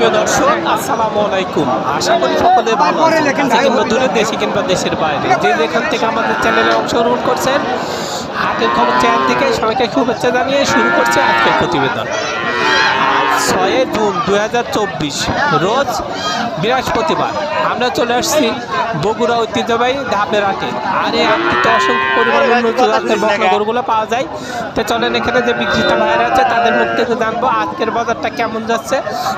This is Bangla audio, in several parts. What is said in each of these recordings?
সুপ্রিয় দর্শক আসসালামু আলাইকুম। আশা করি সকলে ভালো কিংবা দূরে দেশে কিংবা দেশের বাইরে। যে যেখান থেকে আমাদের চ্যানেলে অংশগ্রহণ করছেন হাতের খবর চ্যানেল থেকে সবাইকে শুভেচ্ছা জানিয়ে শুরু করছে আজকের প্রতিবেদন। ছয় জুন দুই হাজার চব্বিশ রোজ বৃহস্পতিবার। আমরা চলে আসছি বগুড়া ঐতিহ্যবাহী ধাপের হাটে আর এই হাটটিতে অসংখ্য পরিমাণ উন্নত জাতের বকনা গরুগুলো পাওয়া যায়। তো চলেন এখানে যে বিক্রেতা ভাইয়েরা আছে তাদের মুখ থেকে জানব আজকের বাজারটা কেমন যাচ্ছে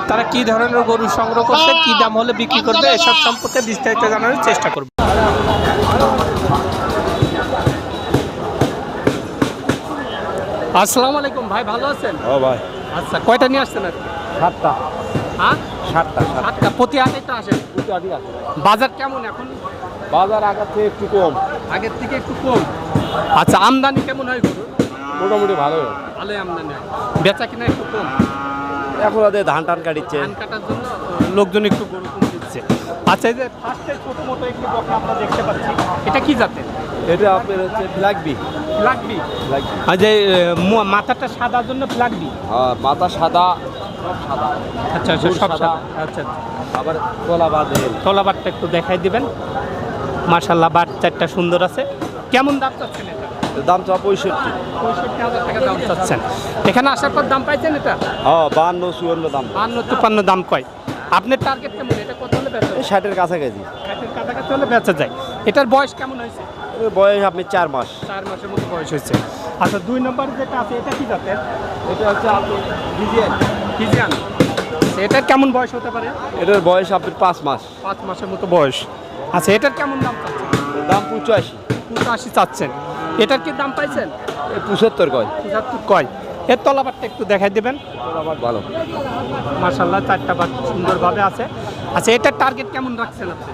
তারা কি ধরনের গরু সংগ্রহ করছে কি দাম হলে বিক্রি করবে এসব সম্পর্কে বিস্তারিত জানানোর চেষ্টা করব। আসসালামু আলাইকুম ভাই ভালো আছেন? ও ভাই। আচ্ছা কয়টা নিয়ে আসছেন আজকে সাতটা। হ্যাঁ? সাতটা সাতটা। আটটা প্রতি হাটে তো আসেন? বাজার কেমন এখন? বাজার আগের থেকে একটু কম। আগের থেকে একটু কম? আচ্ছা আমদানি কেমন হয় গরু মোটামুটি ভালো ভালোই আমদানি হয়। বেচা কিনা একটু কম? এখন ওদের ধান টান কাটিচ্ছে। ধান কাটার জন্য লোকজন একটু গরু কম দিচ্ছে। আচ্ছা এই যে ফার্স্টে ছোট মোটো একটু আমরা দেখতে পাচ্ছি। এটা কি জাতের? এটা আপনার হচ্ছে ফ্ল্যাগবি ফ্লাগবি আর যে মাথাটা সাদার জন্য ফ্লাগবি মাথা সাদা সব সাদা। আচ্ছা আচ্ছা সব সাদা। সাদা। আচ্ছা আবার তোলা বাঁধে তলাবারটা একটু দেখাই দিবেন। মার্শাল্লাহ বার চারটা সুন্দর আছে। কেমন দাম চাচ্ছেন এটা? দাম চা পঁয়ষট্টি। পঁয়ষট্টি হাজার টাকা দাম চাচ্ছেন। এখানে আসার পর দাম পাইছেন এটা? হ্যাঁ বান্ন চুয়ান্ন দাম। বান্ন তিপ্পান্ন দাম কয়? আপনার টার্গেট কেমন? এটা কত হলে বেচা ষাটের কাছাকাছি। ষাটের কাছাকাছি হলে বেচা যায়। এটার বয়স কেমন হয়েছে? বয়স আপনি চার মাস। চার মাসের মতো বয়স হয়েছে। আচ্ছা দুই নম্বর যেটা আছে এটা কি জাতের? এটা হচ্ছে আপনি ডিজিএন ফিজিয়ান এটার কেমন বয়স হতে পারে? এটার বয়স আপনার পাঁচ মাস। পাঁচ মাসের মতো বয়স। আচ্ছা এটার কেমন দাম দাম পঁচাশি। পঁচাশি চাচ্ছেন। এটার কি দাম পাইছেন? পঁচাত্তর কয়। পঁচাত্তর কয়। এর তলাবারটা একটু দেখাই দেবেন। ভালো। মার্শাল্লাহ চারটা বার সুন্দরভাবে আছে। আচ্ছা এটার টার্গেট কেমন রাখছেন আপনি?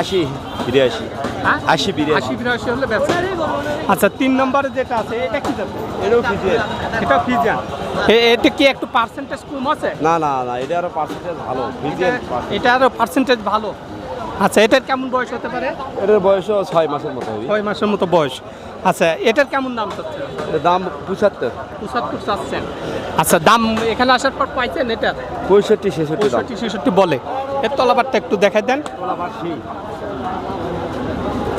আশি বিরাশি। হ্যাঁ? আশি বিরাশি। বিরাশি হলে আচ্ছা তিন নম্বরে যেটা আছে এটা কি যাবে এটাও ফিজিয়ান। এটা ফিজান এটা কি একটু পার্সেন্টেজ কম আছে? না না না এটা আরও পার্সেন্টেজ ভালো ফিজিয়ান এটা আরও পার্সেন্টেজ ভালো। আচ্ছা এটার কেমন বয়স হতে পারে? এটার বয়সও ছয় মাসের মতো ছয় মাসের মতো বয়স। আচ্ছা এটার কেমন দাম চাচ্ছেন? দাম পঁচাত্তর। পঁচাত্তর চাচ্ছেন। আচ্ছা দাম এখানে আসার পর পাইছেন এটা? পঁয়ষট্টি ছেষট্টি পঁয়ষট্টি ছেষট্টি বলে। এর তলাবারটা একটু দেখাই দেন।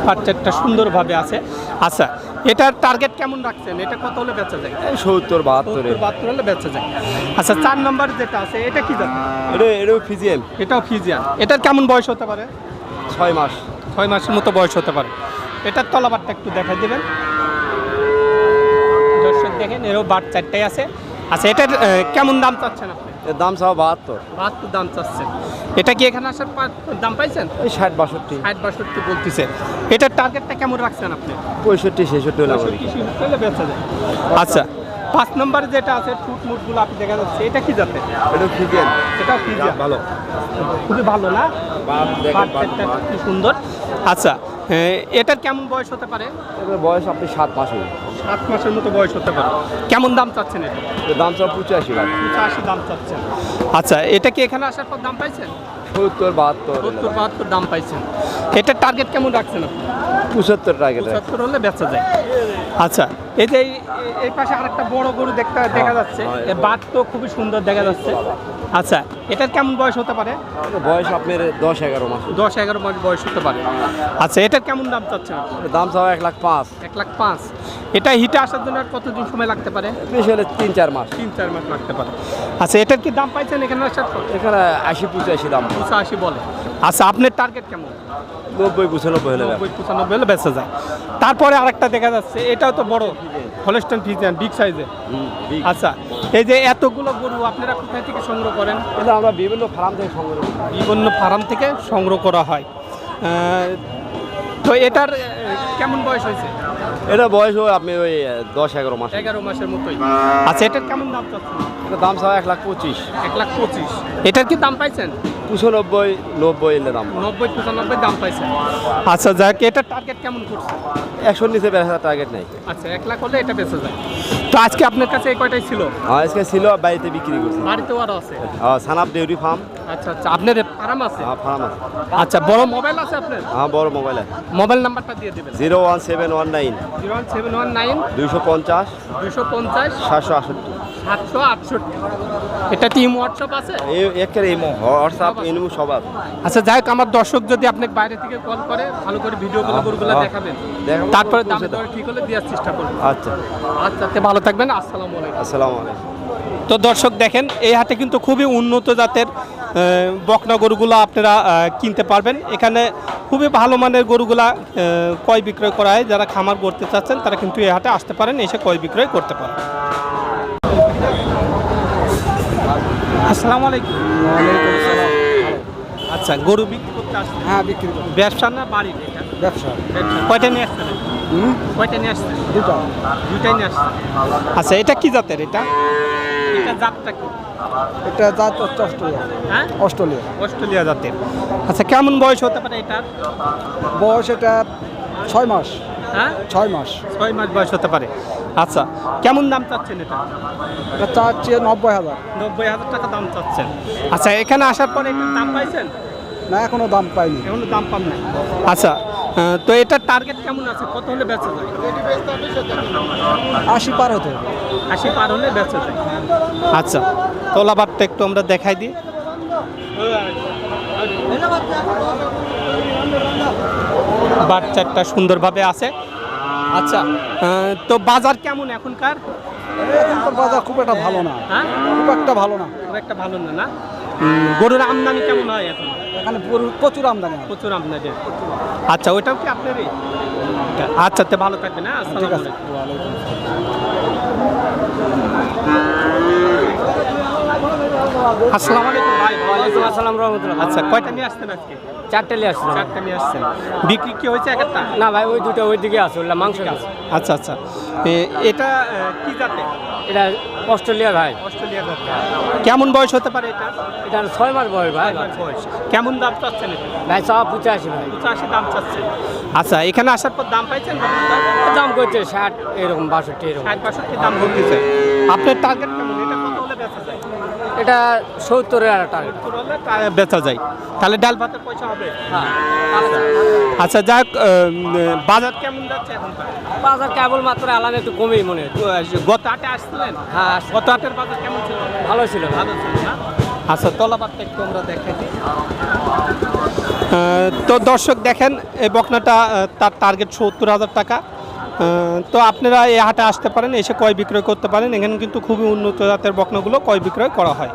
বাচ্চাটা সুন্দরভাবে আছে। আচ্ছা এটার টার্গেট কেমন রাখছেন? এটা কত হলে বেচা যায়? সত্তর বাহাত্তরে বাহাত্তর হলে বেচা যায়। আচ্ছা চার নম্বর যেটা আছে এটা কি এটা এটাও ফিজিয়ান। এটাও ফিজিয়ান। এটার কেমন বয়স হতে পারে? ছয় মাস। ছয় মাসের মতো বয়স হতে পারে। এটার তলাবারটা একটু দেখাই দেবেন। দর্শক দেখেন এরও বার চারটাই আছে। আচ্ছা এটার কেমন দাম চাচ্ছেন আপনি? দাম চাও বাহাত্তর। বাহাত্তর দাম চাচ্ছেন। এটা কি এখানে আসার দাম পাইছেন? ওই ষাট বাষট্টি। ষাট বাষট্টি বলতেছে। এটার টার্গেটটা কেমন রাখছেন আপনি? পঁয়ষট্টি ছেষট্টি হলে বেচা যায়। আচ্ছা পাঁচ নম্বরে যেটা আছে ফুট মুটগুলো আপনি দেখা যাচ্ছে এটা কি যাতে এটাও ফিজিয়ান এটা ফিজিয়ান ভালো। খুবই ভালো না। কি সুন্দর। আচ্ছা এটার কেমন বয়স হতে পারে? এটার বয়স আপনি সাত মাস হবে সাত মাসের মতো বয়স হতে পারে। কেমন দাম চাচ্ছেন এটা? দাম চাও পঁচাশি লাখ। পঁচাশি দাম চাচ্ছেন। আচ্ছা এটা কি এখানে আসার পর দাম পাইছেন? সত্তর বাহাত্তর। সত্তর বাহাত্তর দাম পাইছেন। এটার টার্গেট কেমন রাখছেন আপনি? পঁচাত্তর টাকা। পঁচাত্তর হলে বেচা যায়। আচ্ছা এই যে এই- পাশে আরেকটা বড় গরু দেখতে দেখা যাচ্ছে। হ্যাঁ, এ বাট তো খুবই সুন্দর দেখা যাচ্ছে। আচ্ছা এটার কেমন বয়স হতে পারে? বয়স আপনার দশ এগারো মাস। দশ এগারো মাস বয়স হতে পারে। আচ্ছা এটার কেমন দাম চাচ্ছেন? দাম চাও এক লাখ পাঁচ। এক লাখ পাঁচ। এটা হিটে আসার জন্য আর কতদিন সময় লাগতে পারে? বেশি হলে তিন চার মাস। তিন চার মাস লাগতে পারে। আচ্ছা এটার কি দাম পাইছেন এখানে আসার এখানে আশি পঁচাশি দাম। পঁচাশি বলে। আচ্ছা আপনার টার্গেট কেমন? নব্বই পঁচানব্বই হলে নব্বই পঁচানব্বই হলে বেঁচে যায়। তারপরে আরেকটা দেখা যাচ্ছে এটাও তো বড় হলেস্টন ফিজিয়ান বিগ সাইজে আচ্ছা এই যে এতগুলো গরু আপনারা কোথায় থেকে সংগ্রহ করেন? এটা আমরা বিভিন্ন ফার্ম থেকে সংগ্রহ করি। বিভিন্ন ফার্ম থেকে সংগ্রহ করা হয়। তো এটার কেমন বয়স হয়েছে? এটা বয়স হয় আপনি ওই দশ এগারো মাস। এগারো মাসের মতোই। আচ্ছা এটার কেমন দাম চাচ্ছেন? এটা দাম সব এক লাখ পঁচিশ। এক লাখ পঁচিশ। এটার কি দাম পাইছেন? পঁচানব্বই নব্বই এলে দাম। নব্বই পঁচানব্বই দাম পাইছেন। আচ্ছা যাক এটার টার্গেট কেমন করছে একশোর নিচে বেড়ে টার্গেট নেই। আচ্ছা এক লাখ হলে এটা বেঁচে যায়। তো আজকে আপনার কাছে এই কয়টাই ছিল? আজকে ছিল বাড়িতে বিক্রি করছি। বাড়িতেও আরও আছে? হ্যাঁ সানাপ ডেউরি ফার্ম। আচ্ছা আচ্ছা আপনার ফার্ম আছে? হ্যাঁ ফার্ম আছে। আচ্ছা বড় মোবাইল আছে আপনার? হ্যাঁ বড় মোবাইল আছে। মোবাইল নাম্বারটা দিয়ে দেবেন। Zero one seven one nine. Zero one seven one nine. দুইশো পঞ্চাশ। দুইশো পঞ্চাশ। সাতশো আষট্টি সাতশো আটষট্টি। এটা টিম হোয়াটসঅ্যাপ আছে? এই একের ইমো হোয়াটসঅ্যাপ ইনমো সব আছে আচ্ছা যাই হোক আমার দর্শক যদি আপনাকে বাইরে থেকে কল করে ভালো করে ভিডিওগুলো হ্যাঁ, গরুগুলো হ্যাঁ। দেখাবেন তারপরে দাম দর ঠিক হলে দেওয়ার চেষ্টা করবেন আচ্ছা। আচ্ছা তে ভালো থাকবেন আসসালামু আলাইকুম। আসসালামু আলাইকুম। তো দর্শক দেখেন এই হাটে কিন্তু খুবই উন্নত জাতের বকনা গরুগুলো আপনারা কিনতে পারবেন। এখানে খুবই ভালো মানের গরুগুলা ক্রয় বিক্রয় করা হয়। যারা খামার করতে চাচ্ছেন তারা কিন্তু এই হাটে আসতে পারেন এসে ক্রয় বিক্রয় করতে পারেন। আসসালামু আলাইকুম। আচ্ছা গরু বিক্রি করতে আসছেন? হ্যাঁ বিক্রি করি ব্যবসা না এটা? ব্যবসা। কয়টা নিয়ে আসছেন? হুম? কয়টা নিয়ে আসছেন? দুটো দুইটাই নিয়ে আসছেন? আচ্ছা এটা কি জাতের এটা? এটা জাতটা কি? একটা জাত হচ্ছে অস্ট্রেলিয়া। হ্যাঁ? অস্ট্রেলিয়া। অস্ট্রেলিয়া জাতের। আচ্ছা কেমন বয়স হতে পারে এটার? বয়স এটা ছয় মাস। হ্যাঁ? ছয় মাস। ছয় মাস বয়স হতে পারে। আচ্ছা কেমন দাম চাচ্ছেন এটা? এটা চাচ্ছি নব্বই হাজার। নব্বই হাজার টাকা দাম চাচ্ছেন। আচ্ছা এখানে আসার পরে দাম পাইছেন? না এখনও দাম পাইনি। এখনও দাম পাম না আচ্ছা তো এটার টার্গেট কেমন আছে? কত হলে বেচা যায়? আশি পার হতে আশি পার হলে বেচা যায়। আচ্ছা তোলাবারটা একটু আমরা দেখাই দিই। বার চারটা সুন্দরভাবে আছে। আচ্ছা তো বাজার কেমন এখনকার? এখনকার বাজার খুব একটা ভালো না। হ্যাঁ? খুব একটা ভালো না। খুব একটা ভালো না না? গরুর আমদানি কেমন হয় এখন? এখানে পুরো- প্রচুর আমদানি প্রচুর আমদানি আচ্ছা ওইটাও কি আপনারই? আচ্ছা তো ভালো থাকবেন হ্যাঁ? ঠিক আসসালামু আছে আলাইকুম। ওয়ালাইকুম আসসালামু আলাইকুম ভাই ওয়ালাইকুম আসসালাম রহমতুল্লাহ। আচ্ছা কয়টা নিয়ে আসছেন আজকে? চারটে নিয়ে চারটা নিয়ে আসছেন। বিক্রি কি হয়েছে একটা না ভাই ওই দুটো ওই দিকে আছে ওগুলা মাংস আছে। আচ্ছা আচ্ছা। এটা কি জাতে? এটা অস্ট্রেলিয়া ভাই। অস্ট্রেলিয়া জাতে। কেমন বয়স হতে পারে এটা? এটা ছয় মাস বয়স ভাই। বয়স। কেমন দাম চাচ্ছেন ভাই সব পঁচাশি ভাই। পঁচাশি দাম চাচ্ছেন। আচ্ছা এখানে আসার পর দাম পাইছেন দাম করছে ষাট এরকম বাষট্টি এরকম। ষাট বাষট্টি দাম আপনার টার্গেট কেমন এটা কত হলে বেচা যায় এটা সত্তরের আর টার্গেট বেচা যায়। তাহলে ডাল ভাতের পয়সা হবে? হ্যাঁ। আচ্ছা যাক বাজার কেমন যাচ্ছে এখন বাজার কেবল মাত্র আলাদা একটু কমেই মনে গত হাটে আসছিলেন? হ্যাঁ গত হাটের বাজার কেমন ছিল? ভালো ছিল। ভালো ছিল না? আচ্ছা তলাবারটা একটু আমরা দেখাই তো দর্শক দেখেন এই বকনাটা তার টার্গেট সত্তর হাজার টাকা। তো আপনারা এই হাটে আসতে পারেন, এসে কয় বিক্রয় করতে পারেন। এখানে কিন্তু খুবই উন্নত জাতের বকনাগুলো কয় বিক্রয় করা হয়।